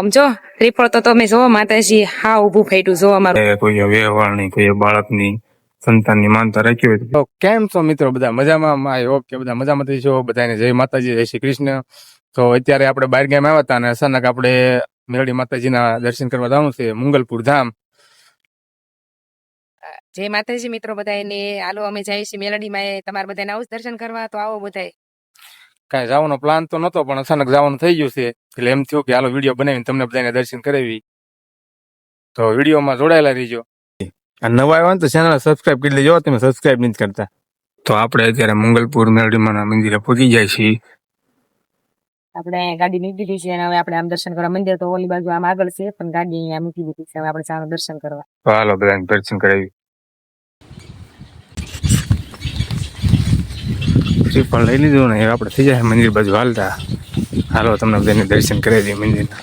આમ જો તો તમે જોવો માતાજી હા ઉભું ફેટ્યું જોવો અમારું કોઈ વ્યવહારની કોઈ બાળકની સંતાનની માનતા રાખી હોય તો કેમ છો મિત્રો બધા? મજામાં? આઈ હોપ કે બધા મજામાં થઈ છો? બધાને જય માતાજી જય શ્રી કૃષ્ણ. તો અત્યારે આપણે બહાર ગામ આવ્યા હતા અને અચાનક આપણે મેરડી માતાજીના દર્શન કરવા જવાનું છે મંગલપુર ધામ. જય માતાજી મિત્રો બધાને હાલો અમે જઈએ છીએ મેલડીમાં એ તમારે બધાને આવું દર્શન કરવા તો આવો બધાય. કાંઈ જવાનો પ્લાન તો નતો પણ અચાનક જવાનું થઈ ગયું છે. એટલે એમ થયું કે હાલો વીડિયો બનાવીને તમને બધાને દર્શન કરાવી. તો વિડીયોમાં જોડાયેલા રહીજો. આ નવા આવ્યા ને તો ચેનલ સબસ્ક્રાઇબ કરી લેજો તમે સબસ્ક્રાઇબ નથી કરતા. તો આપણે અત્યારે મંગલપુર મેરડીમાના મંદિરે પહોંચી જાય છીએ. આપણે ગાડી મૂકી દીધી છે અને હવે આપણે આમ દર્શન કરવા મંદિર તો ઓલી બાજુ આમ આગળ છે પણ ગાડી અહીંયા મૂકી દીધી છે. હવે આપણે ચાલો દર્શન કરવા. તો હાલો બધાને દર્શન કરાવી. પણ લઈ લીધું ને આપણે થઈ જાય મંદિર બાજુ હાલતા. હાલો તમને બધાને દર્શન કરાવી દઈએ મંદિરના.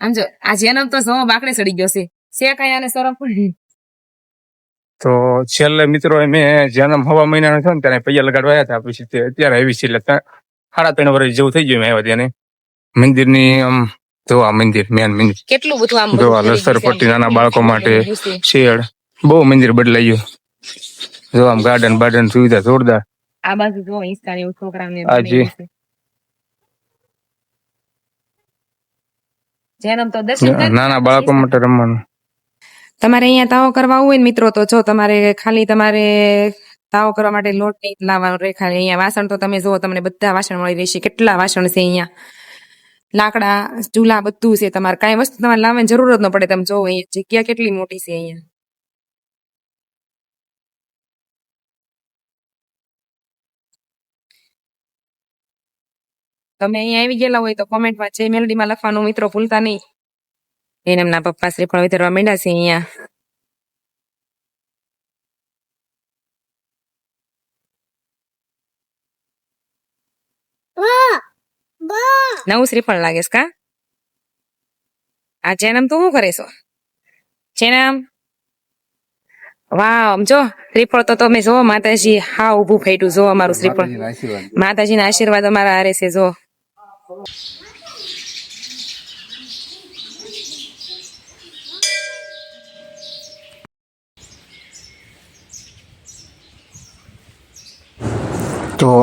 આમ જો આ જેનમ તો સમો બાકડે ચડી ગયો છે. છે કઈ આને સરમ ફૂલ તો છેલ્લે મિત્રો મેં જન્મ હવા મહિનાનો થયો ને ત્યારે પૈયા લગાડવા આવ્યા હતા. પછી તે અત્યારે આવી છે એટલે સાડા ત્રણ વર્ષ જેવું થઈ ગયું મેં આવ્યા ત્યારે. મંદિરની આમ જો આ મંદિર મેન મંદિર. કેટલું બધું આમ જો આ પટ્ટી નાના બાળકો માટે શેડ બહુ મંદિર બદલાઈ ગયું. જો આમ ગાર્ડન બાર્ડન સુવિધા જોરદાર. આ બાજુ જો ઇન્સ્ટા ને એવું છોકરાઓને હાજી બને જે. એવું છે. જન્મ તો દર્શન નાના બાળકો માટે રમવાનું. તમારે અહીંયા તાવો કરવા હોય ને મિત્રો તો જો તમારે ખાલી તમારે તાવો કરવા માટે લોટ નહીં લાવવાનો રહે ખાલી અહીંયા વાસણ તો તમે જુઓ તમને બધા વાસણ મળી રહેશે. કેટલા વાસણ છે અહીંયા? લાકડા ચૂલા બધું છે તમારે. કાંઈ વસ્તુ તમારે લાવવાની જરૂર જ ન પડે તમે જોવો અહીંયા જગ્યા કેટલી મોટી છે અહીંયા. તમે અહીંયા આવી ગયેલા હોય તો કોમેન્ટમાં જે મેલડીમાં લખવાનું મિત્રો ભૂલતા નહીં. એને એમના પપ્પા શ્રીફળ વિતરવા માંડ્યા છે અહીંયા. નવું શ્રીફળ લાગે છે કા? આ જેનામ તું શું કરે છો? જેનામ? વાહ જો શ્રીફળ તો તમે જો માતાજી હા ઉભું ફેટ્યું જો અમારું શ્રીફળ. માતાજીના આશીર્વાદ. અમારા આરે છે જો તો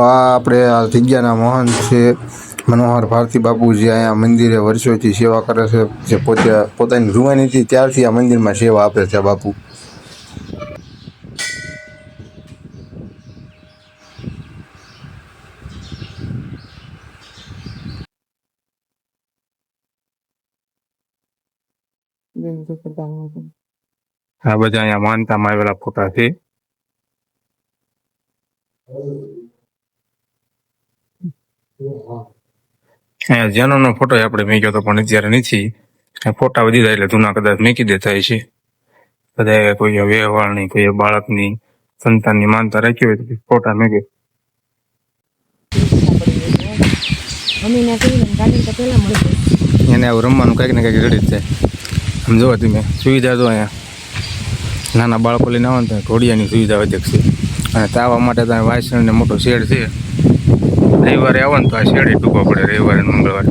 આ આપણે આ જગ્યાના મહંત છે, મનોહર ભારતી બાપુજી અહીંયા મંદિરે વર્ષોથી સેવા કરે છે, જે પોતે પોતાની રૂવાનીથી ત્યારથી આ મંદિરમાં સેવા આપે છે બાપુ. આ બધા અહીંયા માનતામાં આવેલા ફોટા છે. અહીંયા જનોનો ફોટો આપણે મૂક્યો હતો પણ અત્યારે નથી. ફોટા વધી જાય એટલે જૂના કદાચ મૂકી દેતા છે. બધા કોઈ વ્યવહારની કોઈ બાળકની સંતાનની માનતા રાખી હોય તો ફોટા મૂકે. એને આવું રમવાનું કંઈક ને કંઈક રેડી જ થાય આમ જોવો તમે, સુવિધા તો અહીંયા નાના બાળકો લઈને આવો ને ત્યાં ઘોડિયાની સુવિધા વધે છે. અને તાવા માટે ત્યાં વાસણને મોટો શેડ છે. રવિવારે આવો ને તો આ શેડે ટૂંકો પડે, રવિવારે મંગળવારે.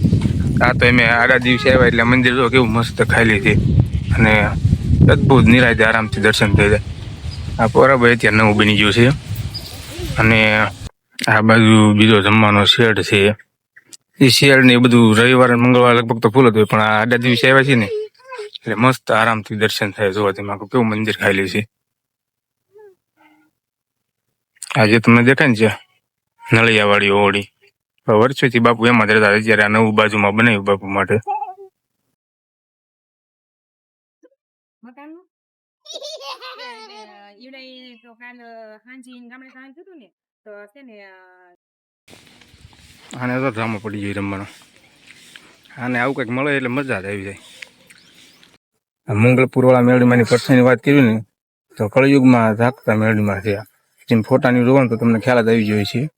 આ તો એમે આડા દિવસે આવ્યા એટલે મંદિર જો કેવું મસ્ત ખાલી છે. અને અદભુત નિરાયતે આરામથી દર્શન થઈ જાય. આ બરાબર અત્યારે નવું બની ગયું છે. અને આ બાજુ બીજો જમવાનો શેડ છે. એ શેડ ને એ બધું રવિવારે મંગળવાર લગભગ તો ફૂલ હોય, પણ આ આડા દિવસે આવ્યા છે ને એટલે મસ્ત આરામથી દર્શન થાય જોવા તેમાં કેવું મંદિર ખાલી છે. આજે તમને દેખાય ને છે નળિયા વાળી ઓળી વર્ષોથી બાપુ એમાં જ રહેતા જયારે આ નવું બાજુમાં બનાવ્યું બાપુ માટે. આને તો ડ્રામો પડી જાય રમવાનો. આને આવું કંઈક મળે એટલે મજા જ આવી જાય. મંગળપુરવાળા મેળવીમાંની પરસાની વાત કરી ને તો કળયુગમાં ધાકતા મેળવીમાં થયા. જેમ ફોટાની જોવો ને તો તમને ખ્યાલ જ આવી જાય છે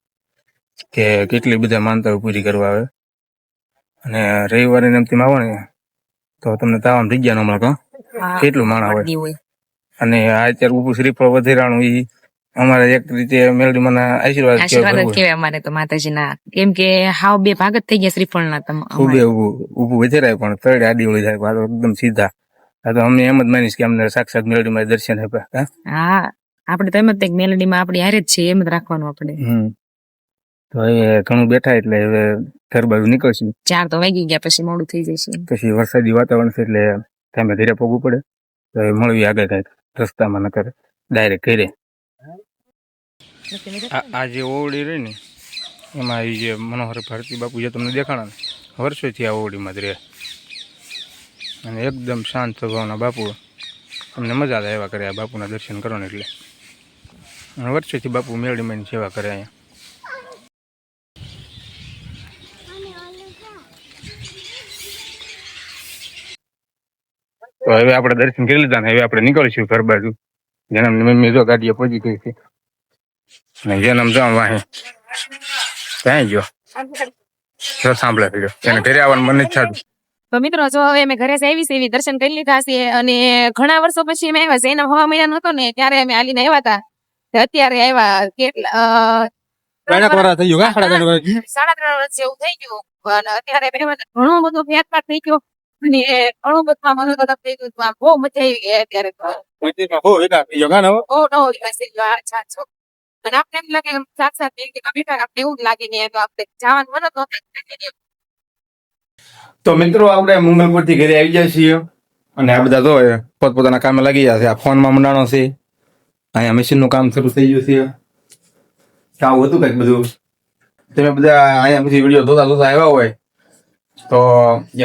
કે કેટલી બધા માનતાઓ પૂરી કરવા આવે. અને રવિવારે ને આવો ને તો તમને તાવામ જગ્યા નો હમણાં કેટલું માણા હોય. અને આ અત્યારે ઉભું શ્રીફળ વધેરાણું ઈ અમારે એક રીતે મેલડીમાંના આશીર્વાદ આશીર્વાદ કહેવાય અમારે તો માતાજીના. કેમ કે હાવ બે ભાગ જ થઈ ગયા શ્રીફળના ના ખૂબ. ઉભું ઊભું વધેરાય પણ તળે આડી હોય જાય એકદમ સીધા. આ તો અમે એમ જ માનીશ કે અમને સાક્ષાત મેલડીમાં દર્શન આપ્યા. હા? હા આપણે તો એમ જ તે મેલડીમાં આપણી હારે જ છે એમ જ રાખવાનું આપણે. હમ. તો હવે ઘણું બેઠા એટલે હવે ઘર બાજુ નીકળશું. ચાર તો વાગી ગયા પછી મોડું થઈ જશે. પછી વરસાદી વાતાવરણ છે એટલે તમે ધીરે પગવું પડે. તો એ મળવી આગળ કાંઈક રસ્તામાં નકર ડાયરેક્ટ ઘરે. આ જે ઓવડી રહી ને એમાં એ જે મનોહર ભારતી બાપુ જે તમને દેખાણા ને વર્ષોથી આ ઓવડીમાં જ રહે અને એકદમ શાંત સ્વભાવના બાપુ તમને મજા આવે એવા કરે આ બાપુના દર્શન કરો ને એટલે. અને વર્ષોથી બાપુ મેળડીમાં સેવા કરે અહીંયા. તો હવે આપણે દર્શન કરી લીધા ને હવે આપણે નીકળીશું ઘર બાજુ. જન્મની મમ્મી જો ગાડીએ પહોંચી ગઈ છે. અને જન્મ જો વાહે. ત્યાં ગયો? જો સાંભળે પીડ્યો એને ઘરે આવવાનું મન જ થતું. તો મિત્રો જો હવે અમે ઘરે આવી છે એવી દર્શન કરી લીધા છે અને ઘણા વર્ષો પછી અમે આવ્યા છે. એના હવા મહિના હતો ને ત્યારે અમે આલીને આવ્યા હતા. અત્યારે આવ્યા કેટલા સાડા ત્રણ વર્ષ જેવું થઈ ગયું. અત્યારે ઘણો બધો ફેરફાર થઈ ગયો. અને ઘણું બધું થઈ ગયું. બહુ મજા આવી ગઈ અત્યારે તો. અને આપણે એમ લાગે સાક્ષાત આપણે એવું જ લાગે ને તો આપણે જવાનું મને તો મિત્રો આપણે મંગલપુરથી ઘરે આવી જાય છીએ. અને આ બધા તો પોતપોતાના કામે લાગી ગયા છે. આ ફોનમાં મંડાણો છે. અહીંયા મશીનનું કામ શરૂ થઈ ગયું છે. આવું હતું કંઈક બધું. તમે બધા અહીંયા પછી વીડિયો જોતા જોતા આવ્યા હોય, તો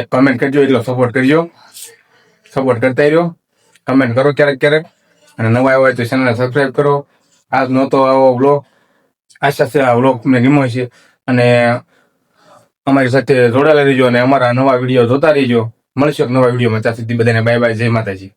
એક કમેન્ટ કરજો, એટલો સપોર્ટ કરજો. સપોર્ટ કરતા રહ્યો. કમેન્ટ કરો ક્યારેક ક્યારેક. અને નવા આવ્યા હોય તો ચેનલને સબસ્ક્રાઈબ કરો. આજ નહોતો આવો બ્લોગ આશા છે આ બ્લોગ તમને ગમ્યો છે અને અમારી સાથે જોડાયેલા રહેજો અને અમારા નવા વીડિયો જોતા રહેજો. મળશું નવા વિડીયોમાં. ત્યાં સુધી બધાને બાય બાય જય માતાજી.